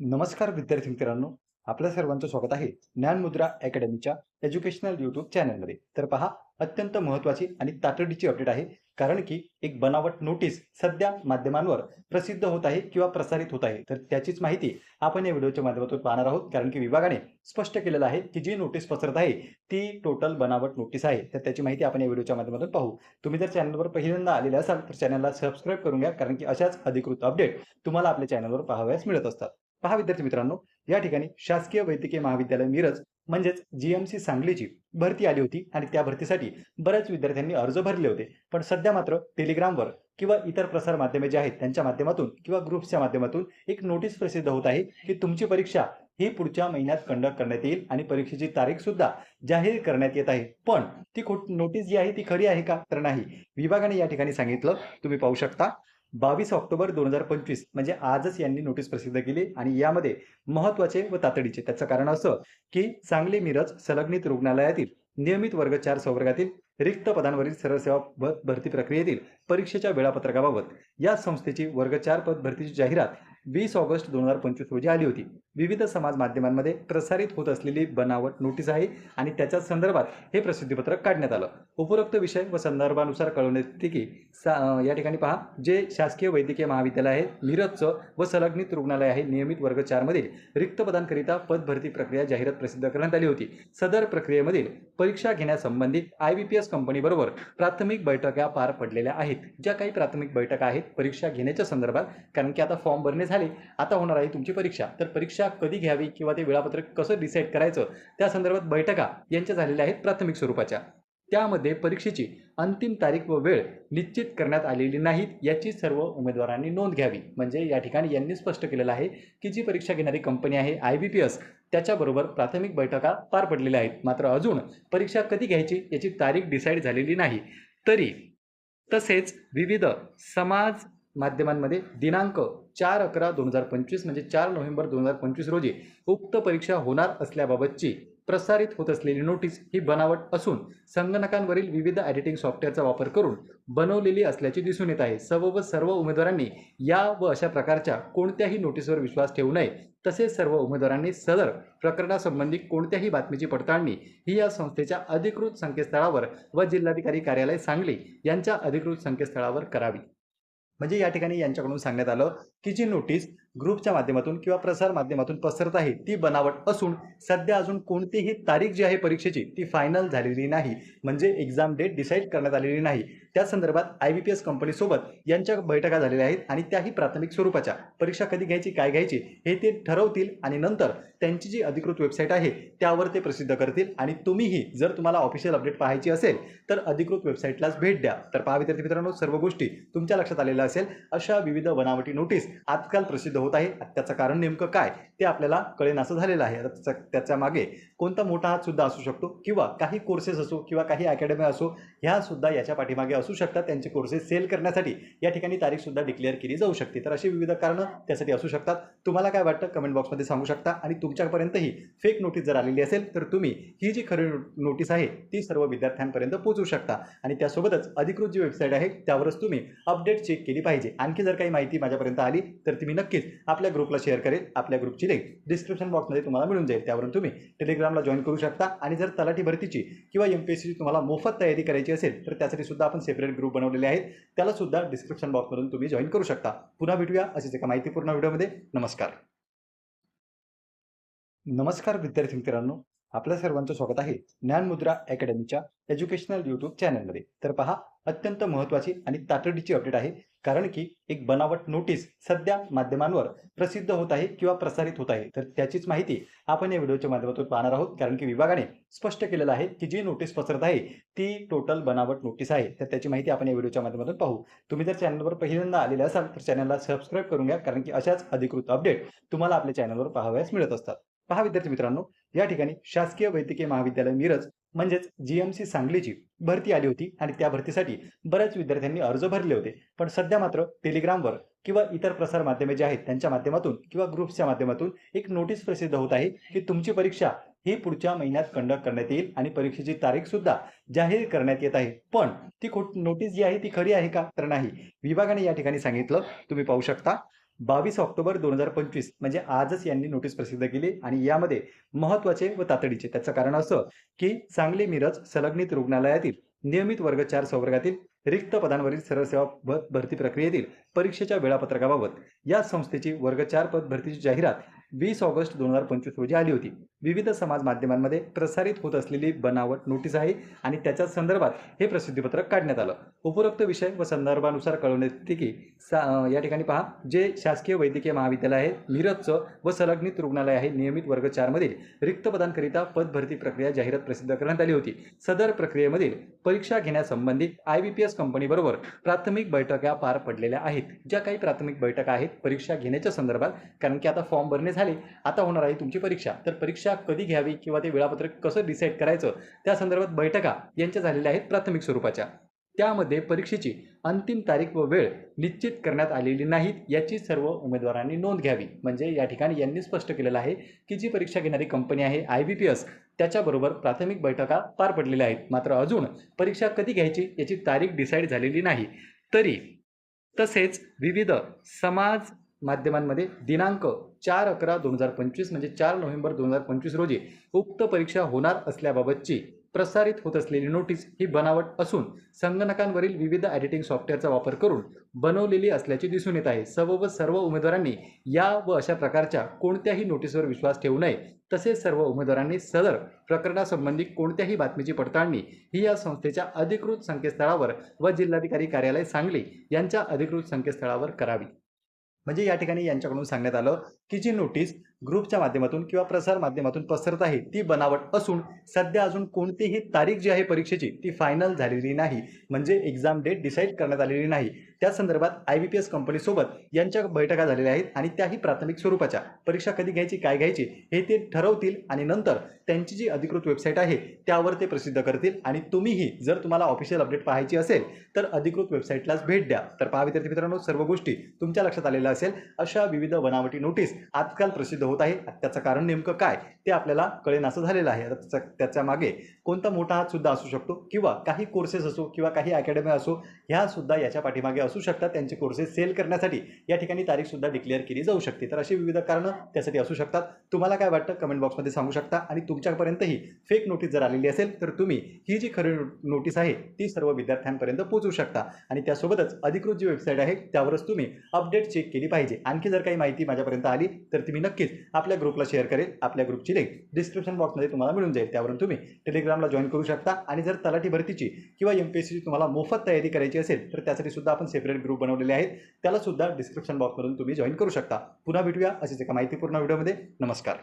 नमस्कार विद्यार्थी मित्रांनो आपल्या सर्वांचं स्वागत आहे ज्ञानमुद्रा अकॅडमीच्या एज्युकेशनल यूट्यूब चॅनलमध्ये तर पहा अत्यंत महत्त्वाची आणि तातडीची अपडेट आहे कारण की एक बनावट नोटीस सध्या माध्यमांवर प्रसिद्ध होत आहे किंवा प्रसारित होत आहे. तर त्याचीच माहिती आपण या व्हिडिओच्या माध्यमातून पाहणार आहोत कारण की विभागाने स्पष्ट केलेलं आहे की जी नोटीस पसरत आहे ती टोटल बनावट नोटीस आहे. तर त्याची माहिती आपण या व्हिडिओच्या माध्यमातून पाहू. तुम्ही जर चॅनलवर पहिल्यांदा आलेले असाल तर चॅनलला सबस्क्राईब करून घ्या कारण की अशाच अधिकृत अपडेट तुम्हाला आपल्या चॅनलवर पाहाव्यास मिळत असतात. पहा विद्यार्थी मित्रांनो या ठिकाणी शासकीय वैद्यकीय महाविद्यालय मिरज म्हणजेच जीएमसी सांगलीची भरती आली होती आणि त्या भरतीसाठी बऱ्याच विद्यार्थ्यांनी अर्ज भरले होते. पण सध्या मात्र टेलिग्रामवर किंवा इतर प्रसार माध्यमे जे आहेत त्यांच्या माध्यमातून किंवा ग्रुप्सच्या माध्यमातून एक नोटीस प्रसिद्ध होत आहे की तुमची परीक्षा ही पुढच्या महिन्यात कंडक्ट करण्यात येईल आणि परीक्षेची तारीख सुद्धा जाहीर करण्यात येत आहे. पण ती खो नोटीस जी आहे ती खरी आहे का? तर नाही. विभागाने या ठिकाणी सांगितलं. तुम्ही पाहू शकता. बावीस ऑक्टोबर दोन हजार पंचवीस म्हणजे आजच यांनी नोटीस प्रसिद्ध केली आणि यामध्ये महत्त्वाचे व तातडीचे त्याचं कारण असं की सांगली मिरज संलग्नित रुग्णालयातील नियमित वर्ग चार संवर्गातील रिक्त पदांवरील सरळ सेवा भरती प्रक्रियेतील परीक्षेच्या वेळापत्रकाबाबत या संस्थेची वर्ग चार पद भरतीची जाहिरात वीस ऑगस्ट दोन हजार पंचवीस रोजी आली होती. विविध समाज माध्यमांमध्ये प्रसारित होत असलेली बनावट नोटीस आहे आणि त्याच्या संदर्भात हे प्रसिद्धीपत्रक काढण्यात आलं. उपरोक्त विषय व संदर्भानुसार कळवण्यात येते की सा या ठिकाणी पहा. जे शासकीय वैद्यकीय महाविद्यालय आहे मिरजचं व संलग्नित रुग्णालय आहे नियमित वर्ग चारमधील रिक्त पदांकरिता पदभरती प्रक्रिया जाहिरात प्रसिद्ध करण्यात आली होती. सदर प्रक्रियेमधील परीक्षा घेण्यासंबंधित आय बी पी एस कंपनीबरोबर प्राथमिक बैठका पार पडलेल्या आहेत. ज्या काही प्राथमिक बैठका आहेत परीक्षा घेण्याच्या संदर्भात कारण की आता फॉर्म भरणे झाले आता होणार आहे तुमची परीक्षा. तर परीक्षा कधी घ्यावी किंवा ते वेळापत्रक कसं डिसाईड करायचं त्या संदर्भात बैठका यांच्या झालेल्या आहेत प्राथमिक स्वरूपाच्या. त्यामध्ये परीक्षेची अंतिम तारीख व वेळ निश्चित करण्यात आलेली नाहीत याची सर्व उमेदवारांनी नोंद घ्यावी. म्हणजे या ठिकाणी यांनी स्पष्ट केलेलं आहे की जी परीक्षा घेणारी कंपनी आहे आय बी पी एस त्याच्याबरोबर प्राथमिक बैठका पार पडलेल्या आहेत. मात्र अजून परीक्षा कधी घ्यायची याची तारीख डिसाईड झालेली नाही. तरी तसेच विविध समाज माध्यमांमध्ये दिनांक चार अकरा दोन हजार पंचवीस म्हणजे चार नोव्हेंबर दोन हजार पंचवीस रोजी उक्त परीक्षा होणार असल्याबाबतची प्रसारित होत असलेली नोटीस ही बनावट असून संगणकांवरील विविध एडिटिंग सॉफ्टवेअरचा वापर करून बनवलेली असल्याचे दिसून येत आहे. सर्व व सर्व उमेदवारांनी या व अशा प्रकारच्या कोणत्याही नोटीसवर विश्वास ठेवू नये. तसेच सर्व उमेदवारांनी सदर प्रकरणासंबंधी कोणत्याही बातमीची पडताळणी ही या संस्थेच्या अधिकृत संकेतस्थळावर व जिल्हाधिकारी कार्यालय सांगली यांच्या अधिकृत संकेतस्थळावर करावी. म्हणजे या ठिकाणी यांच्याकडून सांगण्यात आलं की जी नोटीस ग्रुपच्या माध्यमातून किंवा प्रसार माध्यमातून पसरत आहे ती बनावट असून सध्या अजून कोणतीही तारीख जी आहे परीक्षेची ती फायनल झालेली नाही. म्हणजे एक्झाम डेट डिसाईड करण्यात आलेली नाही. त्या संदर्भात आय बी पी एस कंपनीसोबत यांच्या बैठका झालेल्या आहेत आणि त्याही प्राथमिक स्वरूपाच्या. परीक्षा कधी घ्यायची काय घ्यायची हे ते ठरवतील आणि नंतर त्यांची जी अधिकृत वेबसाईट आहे त्यावर ते प्रसिद्ध करतील. आणि तुम्हीही जर तुम्हाला ऑफिशियल अपडेट पाहायची असेल तर अधिकृत वेबसाईटलाच भेट द्या. तर पहा विद्यार्थी मित्रांनो सर्व गोष्टी तुमच्या लक्षात आलेल्या असेल अशा विविध बनावटी नोटीस आजकाल प्रसिद्ध होत आहे. त्याचं कारण नेमकं काय? ते आपल्याला कळेन असं झालेलं आहे. आता त्याच्यामागे कोणता मोठा हात सुद्धा असू शकतो किंवा काही कोर्सेस असो किंवा काही अकॅडमी असो ह्या सुद्धा याच्या पाठीमागे असू शकतात. त्यांचे कोर्सेस सेल करण्यासाठी या ठिकाणी तारीखसुद्धा डिक्लेअर केली जाऊ शकते. तर अशी विविध कारणं त्यासाठी असू शकतात. तुम्हाला काय वाटतं? कमेंट बॉक्समध्ये सांगू शकता. आणि तुमच्यापर्यंतही फेक नोटीस जर आलेली असेल तर तुम्ही ही जी खरी नोटीस आहे ती सर्व विद्यार्थ्यांपर्यंत पोहोचू शकता. आणि त्यासोबतच अधिकृत जी वेबसाईट आहे त्यावरच तुम्ही अपडेट चेक केली पाहिजे. आणखी जर काही माहिती माझ्यापर्यंत आली तर ती मी नक्कीच आपल्या ग्रुपला शेअर करेल आपल्या ग्रुपची लिंक डिस्क्रिप्शन बॉक्समध्ये तुम्हाला मिळून जाईल. त्यावरून तुम्ही टेलिग्रामला जॉईन करू शकता. आणि जर तलाठी भरतीची किंवा एम पी एस सीची तुम्हाला मोफत तयारी करायची असेल तर त्यासाठी सुद्धा आपण सेपरेट ग्रुप बनवलेले आहेत. त्याला सुद्धा डिस्क्रिप्शन बॉक्समधून तुम्ही जॉईन करू शकता. पुन्हा भेटूया अशीच एका माहितीपूर्ण व्हिडिओमध्ये. नमस्कार. नमस्कार विद्यार्थी मित्रांनो. आपल्या सर्वांचं स्वागत आहे ज्ञानमुद्रा अकॅडमीच्या एज्युकेशनल युट्यूब चॅनलमध्ये तर पहा अत्यंत महत्त्वाची आणि तातडीची अपडेट आहे. कारण की एक बनावट नोटीस सध्या माध्यमांवर प्रसिद्ध होत आहे किंवा प्रसारित होत आहे. तर त्याचीच माहिती आपण या व्हिडिओच्या माध्यमातून पाहणार आहोत. कारण की विभागाने स्पष्ट केलेलं आहे की जी नोटीस पसरत आहे ती टोटल बनावट नोटीस आहे. तर त्याची माहिती आपण या व्हिडिओच्या माध्यमातून पाहू. तुम्ही जर चॅनलवर पहिल्यांदा आलेले असाल तर चॅनलला सबस्क्राईब करून घ्या. कारण की अशाच अधिकृत अपडेट तुम्हाला आपल्या चॅनलवर पाहावयास मिळत असतात. पहा विद्यार्थी मित्रांनो या ठिकाणी शासकीय वैद्यकीय महाविद्यालय मिरज म्हणजेच जीएमसी सांगलीची भरती आली होती आणि त्या भरतीसाठी बऱ्याच विद्यार्थ्यांनी अर्ज भरले होते. पण सध्या मात्र टेलिग्रामवर किंवा इतर प्रसार माध्यमे जे आहेत त्यांच्या माध्यमातून किंवा ग्रुप्सच्या माध्यमातून एक नोटीस प्रसिद्ध होत आहे की तुमची परीक्षा ही पुढच्या महिन्यात कंडक्ट करण्यात येईल आणि परीक्षेची तारीख सुद्धा जाहीर करण्यात येत आहे. पण ती खोट नोटीस जी आहे ती खरी आहे का? तर नाही. विभागाने या ठिकाणी सांगितलं तुम्ही पाहू शकता. बावीस ऑक्टोबर दोन हजार पंचवीस म्हणजे आजच यांनी नोटीस प्रसिद्ध केली आणि यामध्ये महत्त्वाचे व तातडीचे त्याचं कारण असं की सांगली मिरज संलग्नित रुग्णालयातील नियमित वर्ग चार संवर्गातील रिक्त पदांवरील सरळ सेवा भरती प्रक्रियेतील परीक्षेच्या वेळापत्रकाबाबत या संस्थेची वर्ग चार पद भरतीची जाहिरात वीस ऑगस्ट दोन हजार पंचवीस रोजी आली होती. विविध समाज माध्यमांमध्ये प्रसारित होत असलेली बनावट नोटीस आहे आणि त्याच्या संदर्भात हे प्रसिद्धीपत्रक काढण्यात आलं. उपरोक्त विषय व संदर्भानुसार कळवण्यात येते की सा या ठिकाणी पहा. जे शासकीय वैद्यकीय महाविद्यालय आहे मिरजचं व संलग्नित रुग्णालय आहे नियमित वर्ग चारमधील रिक्त पदांकरिता पदभरती प्रक्रिया जाहिरात प्रसिद्ध करण्यात आली होती. सदर प्रक्रियेमधील परीक्षा घेण्यासंबंधी आय बी पी एस कंपनीबरोबर प्राथमिक बैठका पार पडलेल्या आहेत. ज्या काही प्राथमिक बैठका आहेत परीक्षा घेण्याच्या संदर्भात कारण की आता फॉर्म भरणे झाले आता होणार आहे तुमची परीक्षा. तर परीक्षा कधी घ्यावी किंवा ते वेळापत्रक कसं डिसाईड करायचं त्या संदर्भात बैठका यांच्या झालेल्या आहेत प्राथमिक स्वरूपाच्या. त्यामध्ये परीक्षेची अंतिम तारीख व वेळ निश्चित करण्यात आलेली नाहीत याची सर्व उमेदवारांनी नोंद घ्यावी. म्हणजे या ठिकाणी यांनी स्पष्ट केलेलं आहे की जी परीक्षा घेणारी कंपनी आहे आय बी पी एस त्याच्याबरोबर प्राथमिक बैठका पार पडलेल्या आहेत. मात्र अजून परीक्षा कधी घ्यायची याची तारीख डिसाईड झालेली नाही. तरी तसेच विविध समाज माध्यमांमध्ये दिनांक चार अकरा दोन हजार पंचवीस म्हणजे चार नोव्हेंबर दोन हजार पंचवीस रोजी उक्त परीक्षा होणार असल्याबाबतची प्रसारित होत असलेली नोटीस ही बनावट असून संगणकांवरील विविध एडिटिंग सॉफ्टवेअरचा वापर करून बनवलेली असल्याचे दिसून येत आहे. सर्व व सर्व उमेदवारांनी या व अशा प्रकारच्या कोणत्याही नोटीसवर विश्वास ठेवू नये. तसेच सर्व उमेदवारांनी सदर प्रकरणासंबंधी कोणत्याही बातमीची पडताळणी ही या संस्थेच्या अधिकृत संकेतस्थळावर व जिल्हाधिकारी कार्यालय सांगली यांच्या अधिकृत संकेतस्थळावर करावी. म्हणजे या ठिकाणी यांच्याकडून सांगण्यात आलं की जी नोटीस ग्रुपच्या माध्यमातून किंवा प्रसार माध्यमातून पसरत आहे. ती बनावट असून सध्या अजून कोणतीही तारीख जी आहे परीक्षेची ती फायनल झालेली नाही. म्हणजे एक्झाम डेट डिसाईड करण्यात आलेली नाही. त्या संदर्भात आय बी पी एस कंपनीसोबत यांच्या बैठका झालेल्या आहेत आणि त्याही प्राथमिक स्वरूपाच्या. परीक्षा कधी घ्यायची काय घ्यायची हे ते ठरवतील आणि नंतर त्यांची जी अधिकृत वेबसाईट आहे त्यावर ते प्रसिद्ध करतील. आणि तुम्हीही जर तुम्हाला ऑफिशियल अपडेट पाहायची असेल तर अधिकृत वेबसाईटलाच भेट द्या. तर पहा विद्यार्थी मित्रांनो सर्व गोष्टी तुमच्या लक्षात आलेल्या असेल. अशा विविध बनावटी नोटीस आजकाल प्रसिद्ध होत होत आहे. त्याचं कारण नेमकं काय? ते आपल्याला कळेन असं झालेलं आहे. त्याच्या त्याच्यामागे कोणता मोठा हात सुद्धा असू शकतो किंवा काही कोर्सेस असो किंवा काही अकॅडमी असो ह्या सुद्धा याच्या पाठीमागे असू शकतात. त्यांचे कोर्सेस सेल करण्यासाठी या ठिकाणी तारीख सुद्धा डिक्लेअर केली जाऊ शकते. तर अशी विविध कारणं त्यासाठी असू शकतात. तुम्हाला काय वाटतं? कमेंट बॉक्समध्ये सांगू शकता. आणि तुमच्यापर्यंतही फेक नोटीस जर आलेली असेल तर तुम्ही ही जी खरी नोटीस आहे ती सर्व विद्यार्थ्यांपर्यंत पोहोचू शकता. आणि त्यासोबतच अधिकृत जी वेबसाईट आहे त्यावरच तुम्ही अपडेट चेक केली पाहिजे. आणखी जर काही माहिती माझ्यापर्यंत आली तर ती मी नक्कीच आपल्या ग्रुपला शेअर करेल आपल्या ग्रुपची लिंक डिस्क्रिप्शन बॉक्समध्ये तुम्हाला मिळून जाईल. त्यावरून तुम्ही टेलिग्रामला जॉईन करू शकता आणि जर तलाठी भरतीची किंवा एम पी एस सीची तुम्हाला मोफत तयारी करायची असेल तर त्यासाठी सुद्धा आपण सेपरेट ग्रुप बनवलेले आहेत. त्याला सुद्धा डिस्क्रिप्शन बॉक्समधून तुम्ही जॉईन करू शकता. पुन्हा भेटूया अशीच एका माहितीपूर्ण व्हिडिओमध्ये नमस्कार.